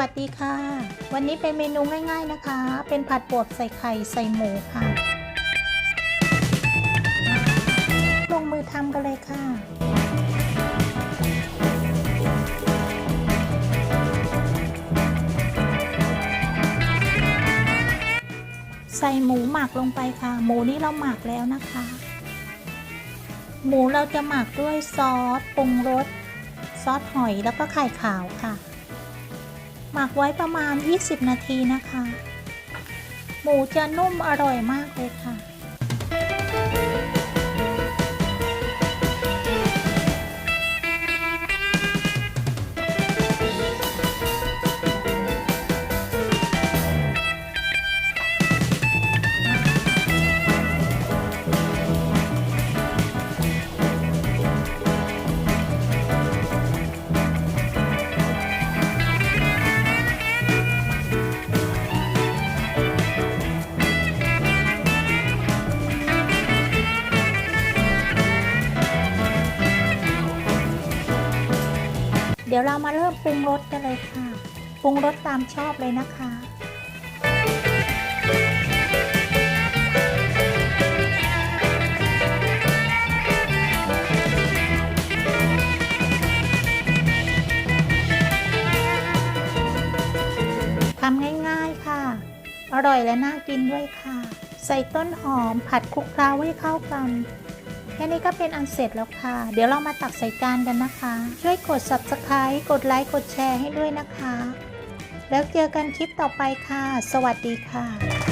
วัสดีค่ะ วันนี้เป็นเมนูง่าย ๆนะคะ เป็นผัดบดใส่ไข่ใส่หมูค่ะ ลงมือทำกันเลยค่ะใส่หมูหมักลงไปค่ะ หมูนี้เราหมักแล้วนะคะ หมูเราจะหมักด้วยซอสปรุงรส ซอสหอยแล้วก็ไข่ขาวค่ะ หมักไว้ประมาณ 20 นาทีนะคะ หมูจะนุ่มอร่อยมากเลย เดี๋ยวเรามาเริ่มปรุงรสกันเลยค่ะ ปรุงรสตามชอบเลยนะคะทำง่ายๆค่ะ อร่อยและน่ากินด้วยค่ะ ใส่ต้นหอมผัดคลุกเคล้าให้เข้ากัน ค่นี้ก็เป็นอันเสร็จแล้วค่ะ เดี๋ยวเรามาตักใส่จานกันนะคะ ช่วยกด subscribe กดไลค์กดแชร์ให้ด้วยนะคะ แล้วเจอกันคลิปต่อไปค่ะ สวัสดีค่ะ